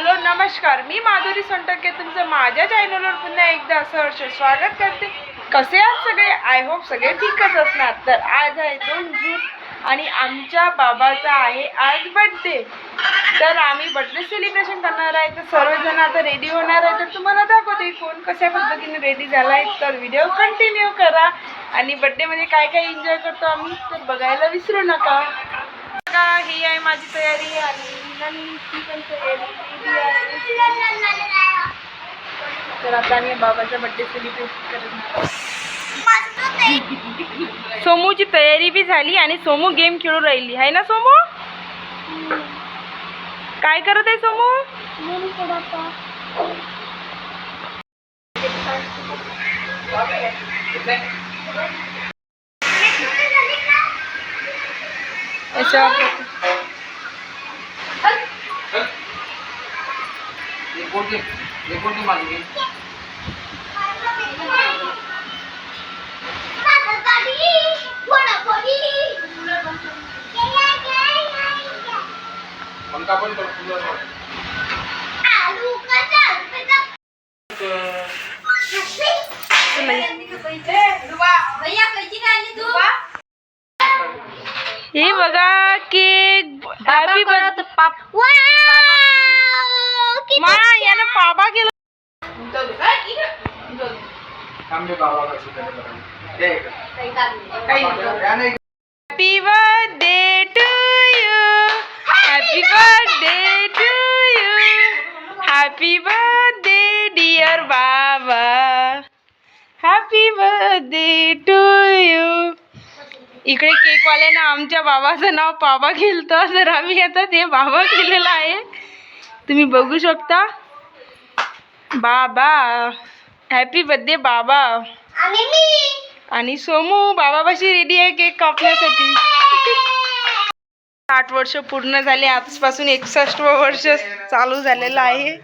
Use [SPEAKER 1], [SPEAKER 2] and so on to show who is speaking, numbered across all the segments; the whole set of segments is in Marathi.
[SPEAKER 1] हॅलो नमस्कार. मी माधुरी सोनटके तुमचं माझ्या चॅनलवर पुन्हा एकदा सहर्ष स्वागत करते. कसे आहात सगळे? आय होप सगळे ठीकच असणार. तर आज आहे दोन जून आणि आमच्या बाबाचा आहे आज बड्डे तर आम्ही बड्डे सेलिब्रेशन करणार आहे. तर सर्वजण आता रेडी होणार आहे. तर तुम्हाला दाखवते कोण कशा पद्धतीने रेडी झाला आहे तर व्हिडिओ कंटिन्यू करा. आणि बड्डेमध्ये काय काय एन्जॉय करतो आम्ही तर बघायला विसरू नका. बघा ही आहे माझी तयारी आणि तर आता आम्ही बाबाचा बड्डे सेलिब्रेट करणार सोमूची तयारी बी झाली आणि सोमू गेम खेळू राहिली. आहे ना सोमू? काय करत आहे सोमू? अच्छा
[SPEAKER 2] एकोणती एकोणती मागणी पंखा पण कर कूलर पण.
[SPEAKER 1] हे बघा केक हॅपी बर्थडे मा यानं.
[SPEAKER 2] या नाही.
[SPEAKER 1] Happy birthday to you happy birthday to you happy birthday dear बाबा हॅपी बर्थडे टू यू इकडे केकवाल्यानं आमच्या बाबाचं नाव बाबा केलं तर आम्ही आता ते बाबा केलेलं आहे. तुम्ही बघू शकता. बाबा हॅपी बर्थडे बाबा. आणि सोमू बाबापाशी रेडी आहे केक कापण्यासाठी. साठ वर्ष पूर्ण झाले आजपासून एकसष्ट वर्ष चालू झालेलं आहे.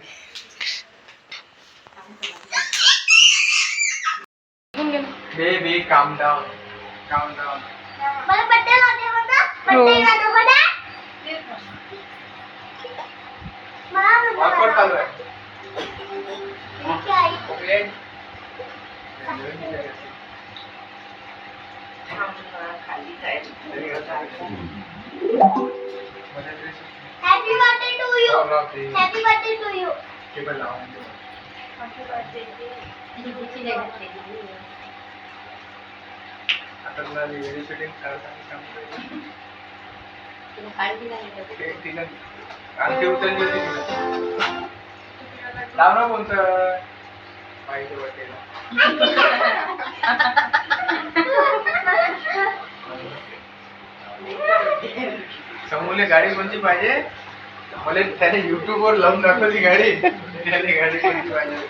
[SPEAKER 2] Baby, calm down. Calm down. Awkward चालू आहे. Okay.
[SPEAKER 3] Happy birthday to you.
[SPEAKER 2] लाव, लाव ते.
[SPEAKER 3] Happy birthday to you.
[SPEAKER 2] Table लाव. आता तुला व्हिडिओ शूटिंग करायचं काम करायचं. ते तिला आणखी उचलली होती तिला. लाव ना कोणतं? पाहिजे वाटेल गाडी कोणती पाहिजे? मला त्याने युट्यूब वर लावून दाखवली गाडी. त्याने गाडी कोणती पाहिजे?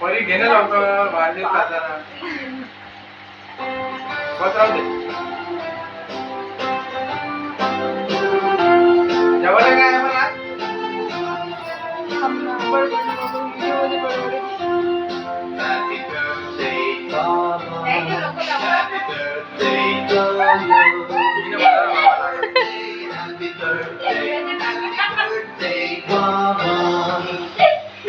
[SPEAKER 2] परी घेणं लवकर भाजी खाताना बस राहू दे.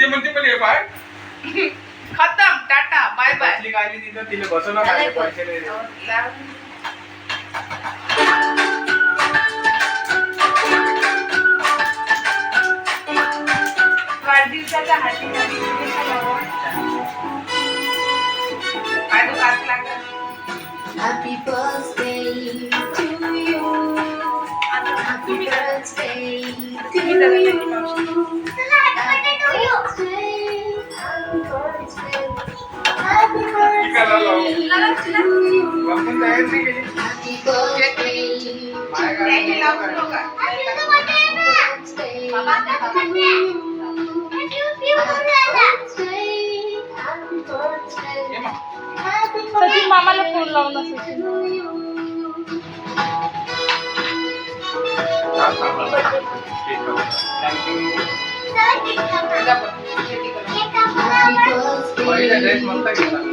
[SPEAKER 2] you. Happy birthday, happy birthday.
[SPEAKER 1] खतम टाटा बाय
[SPEAKER 2] बसली गाडी तिथं तिला बसवलं काय पैसे नाही दिले.
[SPEAKER 1] वाढदिवसाच्या हाती काय तो काच लागला
[SPEAKER 4] Happy birthday to you. Happy birthday to you.
[SPEAKER 1] Sachin मामाला फोन लावून असं
[SPEAKER 4] birthday to you.
[SPEAKER 2] थांब, थांब, थांब. Thank you.
[SPEAKER 3] चला केक कापा. केक कापा.
[SPEAKER 2] पहिला ड्रेस मस्त घेतला किती झाले?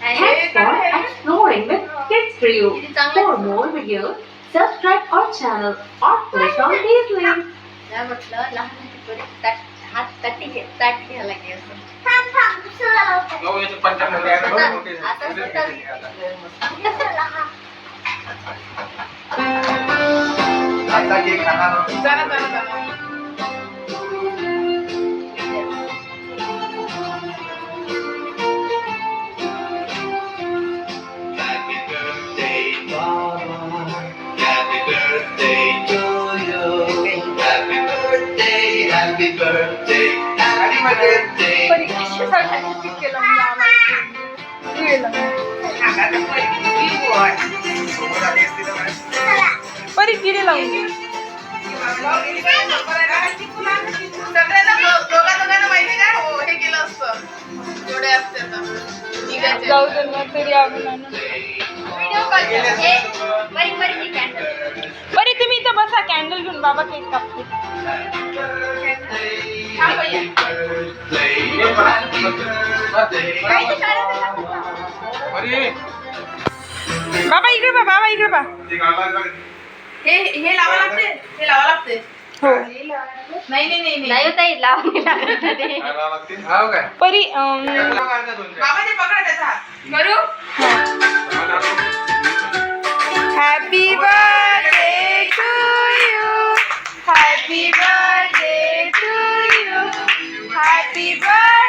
[SPEAKER 5] Thanks for exploring. With kids for you. For more videos, subscribe our channel. Or click on these links.
[SPEAKER 4] आता
[SPEAKER 6] birthday, happy birthday, happy birthday.
[SPEAKER 1] परीक्षेसाठी पिक केलं म्हणजे आम्हाला केलं.
[SPEAKER 2] सोबत आली असती तर बरं.
[SPEAKER 1] जाऊ दे ना तरी आपण तुम्ही इथं बसा कॅन्डल घेऊन बाबा केक कापते. बाबा इकडे बा बाबा इकडे बा.
[SPEAKER 7] हे हे लावा लागते हे लावा लागते.
[SPEAKER 1] हो.
[SPEAKER 7] नाही नाही नाही नाही.
[SPEAKER 2] काय लावावं लागते? काय?
[SPEAKER 1] परी अं,
[SPEAKER 2] त्याला काय नाही दोन चार.
[SPEAKER 7] बाबा ते पकडा त्याचा. हात करू?
[SPEAKER 4] Happy birthday to you happy birthday to you happy birthday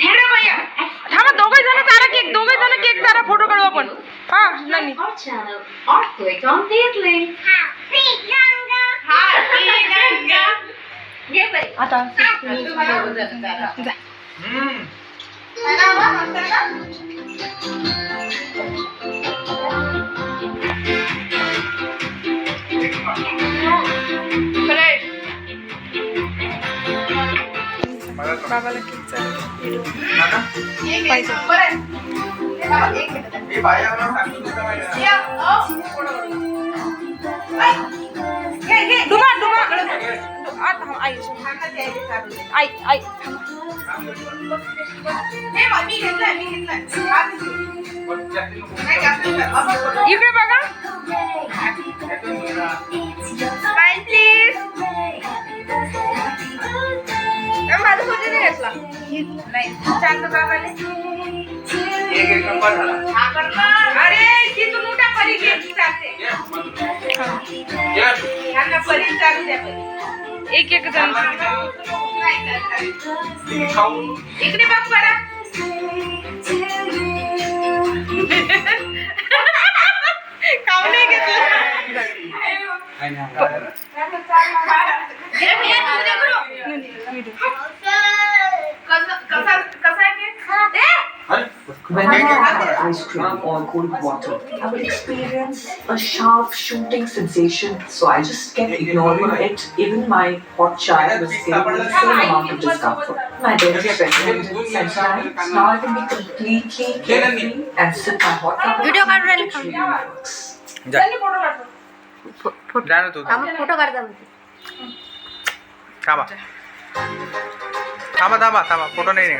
[SPEAKER 7] इकडे भैया
[SPEAKER 1] थांबा दोघे जण चारा केक दोघे जण केक चारा फोटो काढू आपण हा नाही
[SPEAKER 5] Subscribe our channel or click on these links.
[SPEAKER 7] हा ठीक आहे का?
[SPEAKER 4] घे बाई.
[SPEAKER 1] आता.
[SPEAKER 2] मला तर-
[SPEAKER 1] बाबाला केक? चारा
[SPEAKER 2] नाना,
[SPEAKER 1] आता आई. आई आई।
[SPEAKER 7] मी घेतलंय, घेतलंय.
[SPEAKER 1] इकडे बघा.
[SPEAKER 7] Please. ए, माझा फोटो नाही घेतला. नाही
[SPEAKER 2] नंबर झाला
[SPEAKER 7] अरे तिथून उठा परी घे चालते. परी द्या परी.
[SPEAKER 1] एक एक जण.
[SPEAKER 7] इकडे बघ बरं.
[SPEAKER 8] ice cream or cold water, I would experience a sharp shooting sensation. So I just kept ignoring it. Even my hot chai was giving me the same amount of discomfort. My dad is pregnant in sunshine. Now I can be completely carefree and sip my hot cup. Video card really works.
[SPEAKER 3] জানো তো আমার ফটো কাটতে
[SPEAKER 7] নেই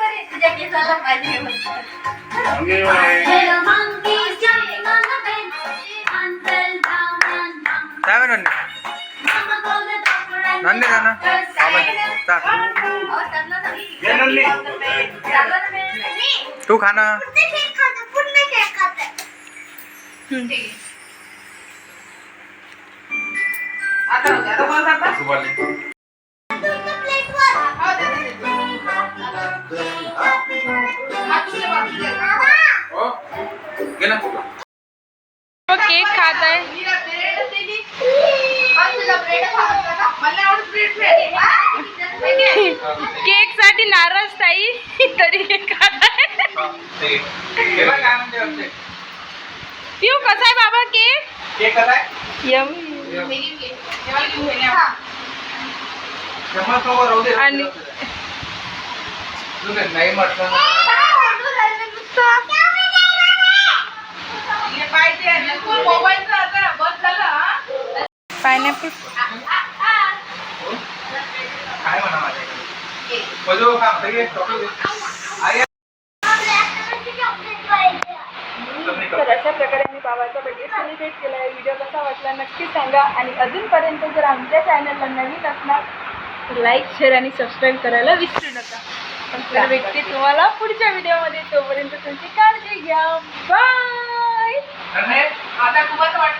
[SPEAKER 7] परी तुझ्या केसाला पाहिजे
[SPEAKER 3] जावे नंदी नंदी. जा ना तू खा ना.
[SPEAKER 7] आता
[SPEAKER 1] पिऊ कसा आहे बाबा केक? यम
[SPEAKER 7] हे. हा.
[SPEAKER 1] आणि
[SPEAKER 3] नाही म्हटलं.
[SPEAKER 7] हे हा?
[SPEAKER 1] पायनॅपल
[SPEAKER 3] काय म्हणा माझ्याकडे बजो खा सगळे चॉकलेट दे. आई, तुम्ही
[SPEAKER 1] तर अशा प्रकारे आम्ही बाबाचा बर्थडे सेलिब्रेट केला आहे. व्हिडिओ कसा वाटला नक्की सांगा. आणि अजूनपर्यंत जर आमच्या चॅनलला नवीन असणार तर लाईक शेअर आणि सबस्क्राईब करायला विसरू नका. तर भेटते तुम्हाला पुढच्या व्हिडिओमध्ये तोपर्यंत तुमची काळजी घ्या. बाय
[SPEAKER 7] आता